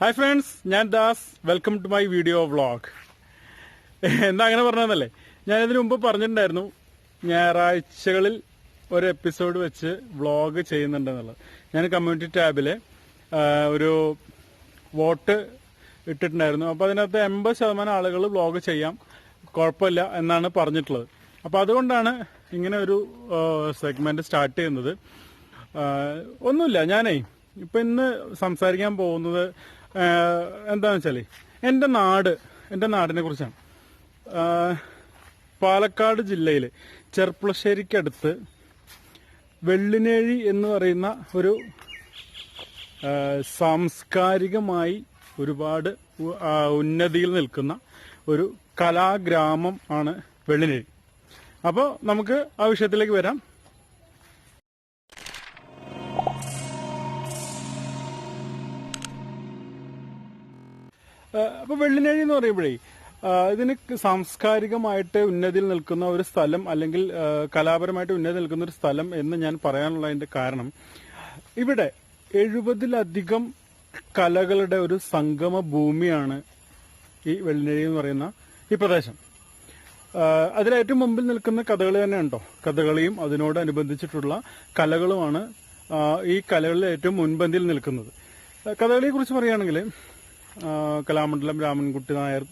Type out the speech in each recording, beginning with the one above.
Hi friends ഞാൻ Das. Welcome to my video vlog എന്താ അങ്ങനെ പറഞ്ഞതെന്നല്ലേ? ഞാൻ ഇതിനു മുമ്പ് പറഞ്ഞിട്ടുണ്ടായിരുന്നു ഞായറാഴ്ചകളിൽ ഒരു എപ്പിസോഡ് വെച്ച് വ്ളോഗ് ചെയ്യുന്നുണ്ടെന്നുള്ളത്. ഞാൻ കമ്മ്യൂണിറ്റി ടാബിൽ ഒരു വോട്ട് ഇട്ടിട്ടുണ്ടായിരുന്നു. അപ്പോൾ അതിനകത്ത് എൺപത് ശതമാനം ആളുകൾ വ്ളോഗ് ചെയ്യാം കുഴപ്പമില്ല എന്നാണ് പറഞ്ഞിട്ടുള്ളത്. അപ്പോൾ അതുകൊണ്ടാണ് ഇങ്ങനെ ഒരു സെഗ്മെന്റ് സ്റ്റാർട്ട് ചെയ്യുന്നത്. ഒന്നുമില്ല ഞാനേ ഇപ്പൊ ഇന്ന് സംസാരിക്കാൻ പോകുന്നത് ആഹ് വെച്ചാൽ എന്റെ നാട് എന്റെ നാടിനെ കുറിച്ചാണ്. പാലക്കാട് ജില്ലയിൽ ചെർപ്പുളശ്ശേരിക്കടുത്ത് വെള്ളിനേഴി എന്ന് പറയുന്ന ഒരു സാംസ്കാരികമായി ഒരുപാട് ഉന്നതിയിൽ നിൽക്കുന്ന ഒരു കലാഗ്രാമം ആണ് വെള്ളിനേഴി. അപ്പോൾ നമുക്ക് ആ വിഷയത്തിലേക്ക് വരാം. ആഹ് അപ്പൊ വെള്ളിനഴി എന്ന് പറയുമ്പോഴേ ഇതിന് സാംസ്കാരികമായിട്ട് ഉന്നതിയിൽ നിൽക്കുന്ന ഒരു സ്ഥലം അല്ലെങ്കിൽ കലാപരമായിട്ട് ഉന്നതി നിൽക്കുന്ന ഒരു സ്ഥലം എന്ന് ഞാൻ പറയാനുള്ള അതിന്റെ കാരണം ഇവിടെ എഴുപതിലധികം കലകളുടെ ഒരു സംഗമ ഭൂമിയാണ് ഈ വെള്ളിനേഴി എന്ന് പറയുന്ന ഈ പ്രദേശം. അതിലേറ്റവും മുമ്പിൽ നിൽക്കുന്ന കഥകളി തന്നെ ഉണ്ടോ? കഥകളിയും അതിനോടനുബന്ധിച്ചിട്ടുള്ള കലകളുമാണ് ഈ കലകളിൽ ഏറ്റവും മുൻപന്തിയിൽ നിൽക്കുന്നത്. കഥകളിയെ കുറിച്ച് പറയുകയാണെങ്കിൽ കലാമണ്ഡലം രാമൻകുട്ടി നായർ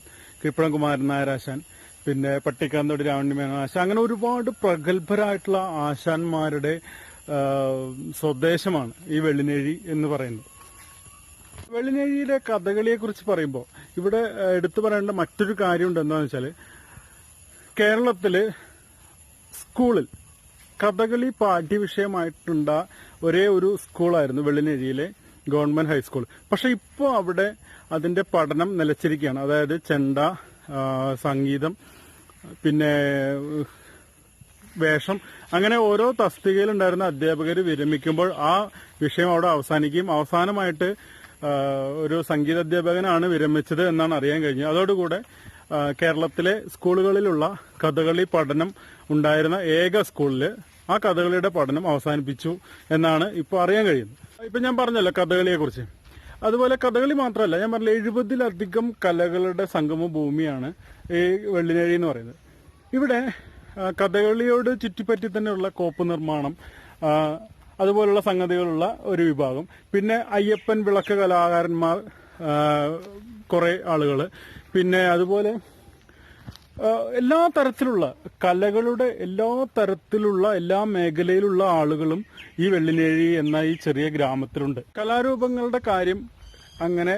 കിപ്പളം കുമാരൻ പിന്നെ പട്ടിക്കാന്തോട് രാമണ്ണി മേനോൻ ആശാൻ. അങ്ങനെ ഒരുപാട് പ്രഗത്ഭരായിട്ടുള്ള ആശാന്മാരുടെ സ്വദേശമാണ് ഈ വെള്ളിനേഴി എന്ന് പറയുന്നത്. വെള്ളിനേഴിയിലെ കഥകളിയെ കുറിച്ച് പറയുമ്പോൾ ഇവിടെ എടുത്തു പറയേണ്ട മറ്റൊരു കാര്യമുണ്ട് എന്താണെന്ന് വെച്ചാൽ കേരളത്തിൽ സ്കൂളിൽ കഥകളി പാഠ്യവിഷയമായിട്ടുണ്ട ഒരേ ഒരു സ്കൂളായിരുന്നു വെള്ളിനേഴിയിലെ ഗവൺമെന്റ് ഹൈസ്കൂൾ. പക്ഷെ ഇപ്പോൾ അവിടെ അതിന്റെ പഠനം നിലച്ചിരിക്കുകയാണ്. അതായത് ചെണ്ട സംഗീതം പിന്നെ വേഷം. അങ്ങനെ ഓരോ തസ്തികയിലുണ്ടായിരുന്ന അധ്യാപകർ വിരമിക്കുമ്പോൾ ആ വിഷയം അവിടെ അവസാനിക്കുകയും അവസാനമായിട്ട് ഒരു സംഗീത അധ്യാപകനാണ് വിരമിച്ചത് എന്നാണ് അറിയാൻ കഴിഞ്ഞത്. അതോടുകൂടെ കേരളത്തിലെ സ്കൂളുകളിലുള്ള കഥകളി പഠനം ഉണ്ടായിരുന്ന ഏക സ്കൂളിൽ ആ കഥകളിയുടെ പഠനം അവസാനിപ്പിച്ചു എന്നാണ് ഇപ്പോൾ അറിയാൻ കഴിയുന്നത്. ഇപ്പൊ ഞാൻ പറഞ്ഞല്ലോ കഥകളിയെ കുറിച്ച് അതുപോലെ കഥകളി മാത്രമല്ല ഞാൻ പറഞ്ഞ എഴുപതിലധികം കലകളുടെ സംഗമ ഭൂമിയാണ് ഈ വെള്ളിനഴി എന്ന് പറയുന്നത്. ഇവിടെ കഥകളിയോട് ചുറ്റിപ്പറ്റി തന്നെയുള്ള കോപ്പ് നിർമ്മാണം അതുപോലുള്ള സംഗതികളുള്ള ഒരു വിഭാഗം. പിന്നെ അയ്യപ്പൻ വിളക്ക് കലാകാരന്മാർ കുറെ ആളുകൾ പിന്നെ അതുപോലെ എല്ലാ തരത്തിലുള്ള കലകളുടെ എല്ലാ തരത്തിലുള്ള എല്ലാ മേഖലയിലുള്ള ആളുകളും ഈ വെള്ളിനേഴി എന്ന ഈ ചെറിയ ഗ്രാമത്തിലുണ്ട്. കലാരൂപങ്ങളുടെ കാര്യം അങ്ങനെ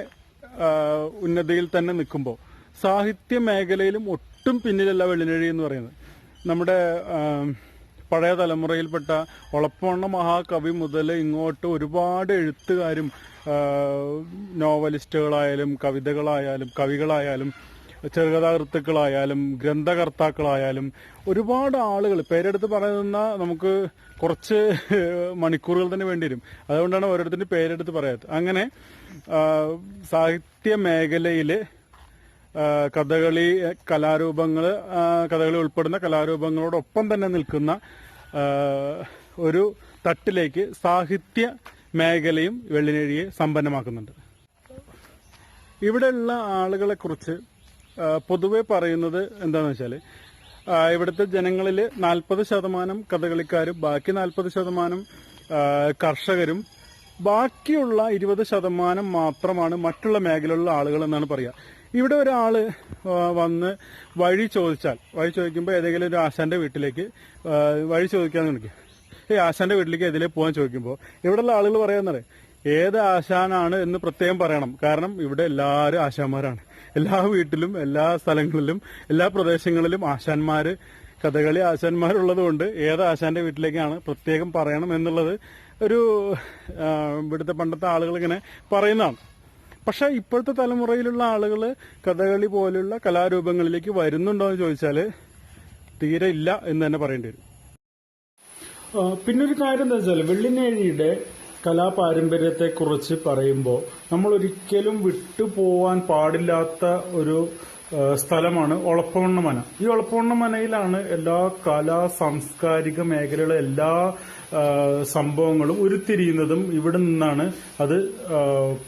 ഉന്നതിയിൽ തന്നെ നിൽക്കുമ്പോൾ സാഹിത്യ മേഖലയിലും ഒട്ടും പിന്നിലല്ല വെള്ളിനേഴി എന്ന് പറയുന്നത്. നമ്മുടെ പഴയ തലമുറയിൽപ്പെട്ട ഒളപ്പണ്ണ മഹാകവി മുതൽ ഇങ്ങോട്ട് ഒരുപാട് എഴുത്തുകാരും നോവലിസ്റ്റുകളായാലും കവിതകളായാലും കവികളായാലും ചെറുകഥാകൃത്തുക്കളായാലും ഗ്രന്ഥകർത്താക്കളായാലും ഒരുപാട് ആളുകൾ പേരെടുത്ത് പറയുന്ന നമുക്ക് കുറച്ച് മണിക്കൂറുകൾ തന്നെ വേണ്ടി വരും. അതുകൊണ്ടാണ് ഓരോരുത്തരുടെ പേരെടുത്ത് പറയാത്തത്. അങ്ങനെ സാഹിത്യ മേഖലയിൽ കഥകളി കലാരൂപങ്ങൾ കഥകളി ഉൾപ്പെടുന്ന കലാരൂപങ്ങളോടൊപ്പം തന്നെ നിൽക്കുന്ന ഒരു തട്ടിലേക്ക് സാഹിത്യ മേഖലയും വെള്ളിനേഴിയെ സമ്പന്നമാക്കുന്നുണ്ട്. ഇവിടെയുള്ള ആളുകളെ കുറിച്ച് പൊതുവെ പറയുന്നത് എന്താണെന്ന് വെച്ചാൽ ഇവിടുത്തെ ജനങ്ങളിൽ നാൽപ്പത് ശതമാനം കഥകളിക്കാരും ബാക്കി നാൽപ്പത് ശതമാനം കർഷകരും ബാക്കിയുള്ള ഇരുപത് ശതമാനം മാത്രമാണ് മറ്റുള്ള മേഖലയിലുള്ള ആളുകൾ എന്നാണ് പറയുക ഇവിടെ ഒരാൾ വന്ന് വഴി ചോദിച്ചാൽ വഴി ചോദിക്കുമ്പോൾ ഏതെങ്കിലും ഒരു ആശാന്റെ വീട്ടിലേക്ക് വഴി ചോദിക്കാന്ന് വിളിക്കുക ഈ ആശാന്റെ വീട്ടിലേക്ക് എതിലേ പോകാൻ ചോദിക്കുമ്പോൾ ഇവിടെയുള്ള ആളുകൾ പറയാന്നറിയാം? ഏത് ആശാനാണ് എന്ന് പ്രത്യേകം പറയണം. കാരണം ഇവിടെ എല്ലാവരും ആശാന്മാരാണ്. എല്ലാ വീട്ടിലും എല്ലാ സ്ഥലങ്ങളിലും എല്ലാ പ്രദേശങ്ങളിലും ആശാന്മാര് കഥകളി ആശാന്മാരുള്ളത് കൊണ്ട് ഏത് ആശാന്റെ വീട്ടിലേക്കാണ് പ്രത്യേകം പറയണം എന്നുള്ളത് ഒരു ഇവിടുത്തെ പണ്ടത്തെ ആളുകൾ ഇങ്ങനെ പറയുന്നതാണ്. പക്ഷേ ഇപ്പോഴത്തെ തലമുറയിലുള്ള ആളുകൾ കഥകളി പോലുള്ള കലാരൂപങ്ങളിലേക്ക് വരുന്നുണ്ടോ എന്ന് ചോദിച്ചാൽ തീരെ ഇല്ല എന്ന് തന്നെ പറയേണ്ടി വരും. പിന്നൊരു കാര്യം എന്താ വെച്ചാൽ വെള്ളിനേഴിയുടെ കലാപാരമ്പര്യത്തെ കുറിച്ച് പറയുമ്പോൾ നമ്മൾ ഒരിക്കലും വിട്ടുപോവാൻ പാടില്ലാത്ത ഒരു സ്ഥലമാണ് ഒളപ്പവണ്ണ മന ഈ ഒളപ്പവണ്ണ മനയിലാണ് എല്ലാ കലാ സാംസ്കാരിക മേഖലയിലെ എല്ലാ സംഭവങ്ങളും ഉരുത്തിരിയുന്നതും ഇവിടെ നിന്നാണ് അത്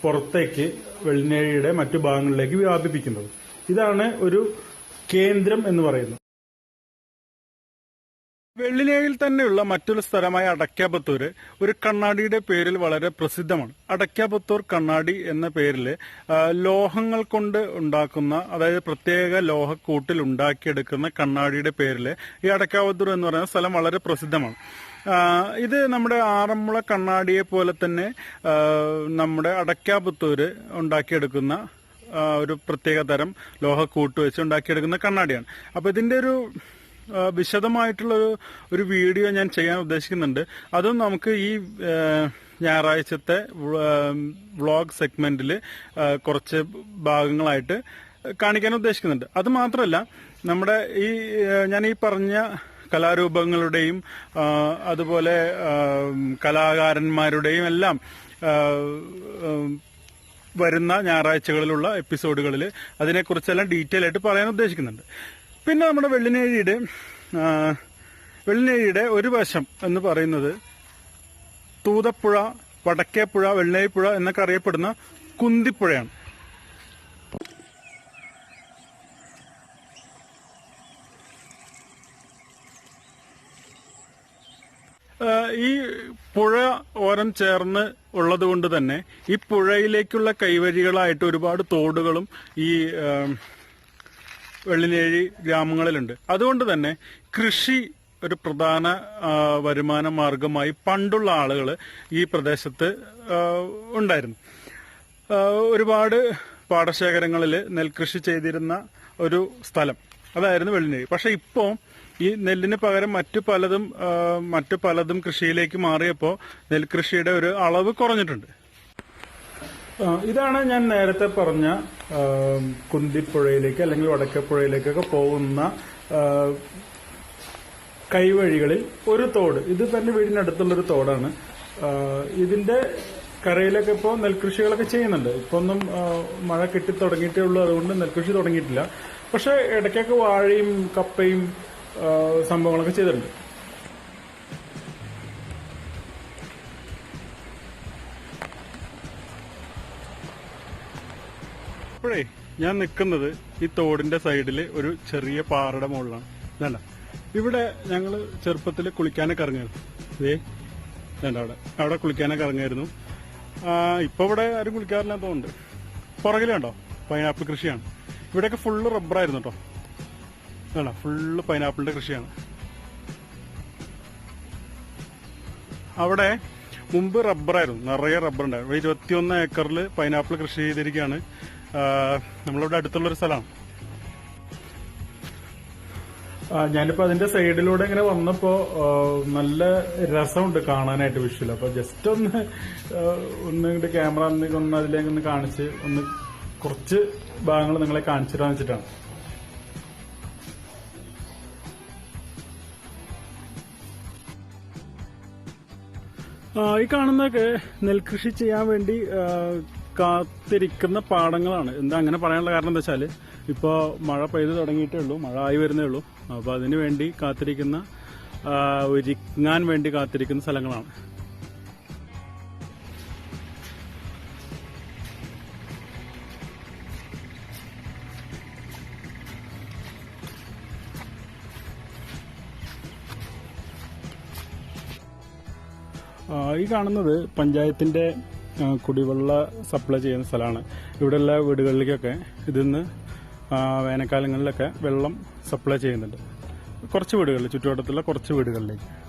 പുറത്തേക്ക് വെള്ളിനേഴിയുടെ മറ്റു ഭാഗങ്ങളിലേക്ക് വ്യാപിപ്പിക്കുന്നത്. ഇതാണ് ഒരു കേന്ദ്രം എന്ന് പറയുന്നത്. വെള്ളിനേഴിൽ തന്നെയുള്ള മറ്റൊരു സ്ഥലമായ അടക്കാപത്തൂര് ഒരു കണ്ണാടിയുടെ പേരിൽ വളരെ പ്രസിദ്ധമാണ്. അടയ്ക്കാപത്തൂർ കണ്ണാടി എന്ന പേരിൽ ലോഹങ്ങൾ കൊണ്ട് ഉണ്ടാക്കുന്ന അതായത് പ്രത്യേക ലോഹക്കൂട്ടിൽ ഉണ്ടാക്കിയെടുക്കുന്ന കണ്ണാടിയുടെ പേരിൽ ഈ അടയ്ക്കാപത്തൂർ എന്ന് പറയുന്ന സ്ഥലം വളരെ പ്രസിദ്ധമാണ്. ഇത് നമ്മുടെ ആറന്മുള കണ്ണാടിയെ പോലെ തന്നെ നമ്മുടെ അടക്കാപത്തൂര് ഉണ്ടാക്കിയെടുക്കുന്ന ഒരു പ്രത്യേക തരം ലോഹക്കൂട്ട് വെച്ച് ഉണ്ടാക്കിയെടുക്കുന്ന കണ്ണാടിയാണ്. അപ്പൊ ഇതിന്റെ ഒരു വിശദമായിട്ടുള്ള ഒരു വീഡിയോ ഞാൻ ചെയ്യാൻ ഉദ്ദേശിക്കുന്നുണ്ട്. അതും നമുക്ക് ഈ ഞായറാഴ്ചത്തെ വ്ളോഗ് സെഗ്മെന്റിൽ കുറച്ച് ഭാഗങ്ങളായിട്ട് കാണിക്കാൻ ഉദ്ദേശിക്കുന്നുണ്ട്. അത് മാത്രമല്ല നമ്മുടെ ഈ ഞാൻ ഈ പറഞ്ഞ കലാരൂപങ്ങളുടെയും അതുപോലെ കലാകാരന്മാരുടെയും എല്ലാം വരുന്ന ഞായറാഴ്ചകളിലുള്ള എപ്പിസോഡുകളിൽ അതിനെക്കുറിച്ചെല്ലാം ഡീറ്റെയിൽ ആയിട്ട് പറയാൻ ഉദ്ദേശിക്കുന്നുണ്ട്. പിന്നെ നമ്മുടെ വെള്ളിനേഴിയുടെ വെള്ളിനേഴിയുടെ ഒരു വശം എന്ന് പറയുന്നത് തൂതപ്പുഴ വടക്കേപ്പുഴ വെള്ളിനേഴിപ്പുഴ എന്നൊക്കെ അറിയപ്പെടുന്ന കുന്തിപ്പുഴയാണ്. ഈ പുഴ ഓരം ചേർന്ന് ഉള്ളത് കൊണ്ട് തന്നെ ഈ പുഴയിലേക്കുള്ള കൈവരികളായിട്ട് ഒരുപാട് തോടുകളും ഈ വെള്ളിനേഴി ഗ്രാമങ്ങളിലുണ്ട്. അതുകൊണ്ട് തന്നെ കൃഷി ഒരു പ്രധാന വരുമാന മാർഗമായി പണ്ടുള്ള ആളുകൾ ഈ പ്രദേശത്ത് ഉണ്ടായിരുന്നു. ഒരുപാട് പാടശേഖരങ്ങളിൽ നെൽകൃഷി ചെയ്തിരുന്ന ഒരു സ്ഥലം. അതായിരുന്നു വെള്ളിനേഴി. പക്ഷെ ഇപ്പോൾ ഈ നെല്ലിന് പകരം മറ്റു പലതും മറ്റു പലതും കൃഷിയിലേക്ക് മാറിയപ്പോൾ നെൽകൃഷിയുടെ ഒരു അളവ് കുറഞ്ഞിട്ടുണ്ട്. ഇതാണ് ഞാൻ നേരത്തെ പറഞ്ഞ കുന്തിപ്പുഴയിലേക്ക് അല്ലെങ്കിൽ വടക്കപ്പുഴയിലേക്കൊക്കെ പോകുന്ന കൈവഴികളിൽ ഒരു തോട്. ഇത് തന്നെ വീടിനടുത്തുള്ളൊരു തോടാണ്. ഇതിന്റെ കരയിലൊക്കെ ഇപ്പോൾ നെൽകൃഷികളൊക്കെ ചെയ്യുന്നുണ്ട്. ഇപ്പൊ ഒന്നും മഴ കിട്ടി തുടങ്ങിയിട്ടേ ഉള്ളൂ. അതുകൊണ്ട് നെൽകൃഷി തുടങ്ങിയിട്ടില്ല. പക്ഷെ ഇടയ്ക്കൊക്കെ വാഴയും കപ്പയും സംഭവങ്ങളൊക്കെ ചെയ്തിട്ടുണ്ട്. ഇപ്പോഴേ ഞാൻ നിൽക്കുന്നത് ഈ തോടിന്റെ സൈഡിൽ ഒരു ചെറിയ പാറയുടെ മുകളിലാണ്. വേണ്ട ഇവിടെ ഞങ്ങൾ ചെറുപ്പത്തിൽ കുളിക്കാനൊക്കെ ഇറങ്ങായിരുന്നു ഏ വേണ്ട അവിടെ. അവിടെ കുളിക്കാനൊക്കെ ഇറങ്ങായിരുന്നു ഇപ്പൊ ഇവിടെ ആരും കുളിക്കാറില്ല തോന്നുന്നുണ്ട്. പുറകിലുണ്ടോ പൈനാപ്പിൾ കൃഷിയാണ്. ഇവിടെയൊക്കെ ഫുള്ള് റബ്ബറായിരുന്നു കേട്ടോ വേണ്ട ഫുള്ള് പൈനാപ്പിളിന്റെ കൃഷിയാണ്. അവിടെ മുമ്പ് റബ്ബറായിരുന്നു നിറയെ റബ്ബർ ഉണ്ടായിരുന്നു ഇരുപത്തിയൊന്ന് ഏക്കറിൽ പൈനാപ്പിൾ കൃഷി ചെയ്തിരിക്കുകയാണ്. നമ്മളിവിടെ അടുത്തുള്ള ഒരു സ്ഥലമാണ് ഞാനിപ്പോ അതിന്റെ സൈഡിലൂടെ ഇങ്ങനെ വന്നപ്പോ നല്ല രസമുണ്ട് കാണാനായിട്ട് വിഷ്വൽ അപ്പൊ ജസ്റ്റ് ഒന്ന് ഒന്ന് ഇങ്ങോട്ട് ക്യാമറ ഒന്ന് അതിലേക്ക് ഒന്ന് കാണിച്ച് ഒന്ന് കുറച്ച് ഭാഗങ്ങൾ നിങ്ങളെ കാണിച്ചിട്ടാന്ന് വെച്ചിട്ടാണ്. ഈ കാണുന്നതൊക്കെ നെൽകൃഷി ചെയ്യാൻ വേണ്ടി കാത്തിരിക്കുന്ന പാടങ്ങളാണ് എന്താ അങ്ങനെ പറയാനുള്ള കാരണം എന്താ വെച്ചാൽ ഇപ്പോ മഴ പെയ്തു തുടങ്ങിയിട്ടേ ഉള്ളൂ മഴ ആയി വരുന്നേ ഉള്ളൂ. അപ്പൊ അതിനു വേണ്ടി കാത്തിരിക്കുന്ന ഒരുങ്ങാൻ വേണ്ടി കാത്തിരിക്കുന്ന സ്ഥലങ്ങളാണ്. ഈ കാണുന്നത് പഞ്ചായത്തിന്റെ കുടിവെള്ള സപ്ലൈ ചെയ്യുന്ന സ്ഥലമാണ്. ഇവിടെയുള്ള വീടുകളിലേക്കൊക്കെ ഇതിന്ന് വേനൽക്കാലങ്ങളിലൊക്കെ വെള്ളം സപ്ലൈ ചെയ്യുന്നുണ്ട്. കുറച്ച് വീടുകളിൽ ചുറ്റുവട്ടത്തുള്ള കുറച്ച് വീടുകളിലേക്ക്.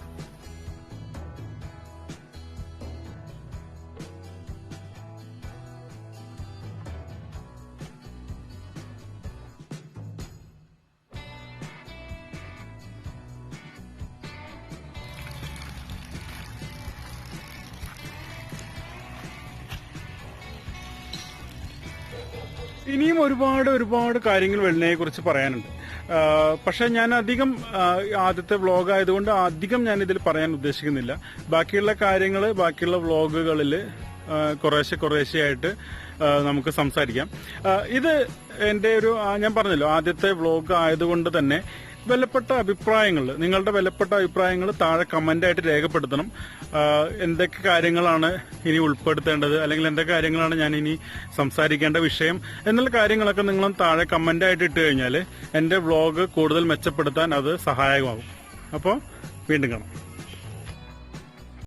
ഇനിയും ഒരുപാട് ഒരുപാട് കാര്യങ്ങൾ വെള്ളിനെ കുറിച്ച് പറയാനുണ്ട്. പക്ഷെ ഞാൻ അധികം ആദ്യത്തെ വ്ളോഗ് ആയതുകൊണ്ട് അധികം ഞാൻ ഇതിൽ പറയാൻ ഉദ്ദേശിക്കുന്നില്ല. ബാക്കിയുള്ള കാര്യങ്ങൾ ബാക്കിയുള്ള വ്ളോഗുകളിൽ കുറേശ്ശെ കുറേശ്ശെയായിട്ട് നമുക്ക് സംസാരിക്കാം. ഇത് എന്റെ ഒരു ഞാൻ പറഞ്ഞല്ലോ ആദ്യത്തെ വ്ളോഗ് ആയതുകൊണ്ട് തന്നെ വിലപ്പെട്ട അഭിപ്രായങ്ങൾ നിങ്ങളുടെ വിലപ്പെട്ട അഭിപ്രായങ്ങൾ താഴെ കമന്റായിട്ട് രേഖപ്പെടുത്തണം. എന്തൊക്കെ കാര്യങ്ങളാണ് ഇനി ഉൾപ്പെടുത്തേണ്ടത് അല്ലെങ്കിൽ എന്തൊക്കെ കാര്യങ്ങളാണ് ഞാൻ ഇനി സംസാരിക്കേണ്ട വിഷയം എന്നുള്ള കാര്യങ്ങളൊക്കെ നിങ്ങളും താഴെ കമന്റായിട്ട് ഇട്ട് കഴിഞ്ഞാൽ എന്റെ വ്ളോഗ് കൂടുതൽ മെച്ചപ്പെടുത്താൻ അത് സഹായകമാകും. അപ്പോൾ വീണ്ടും കാണാം.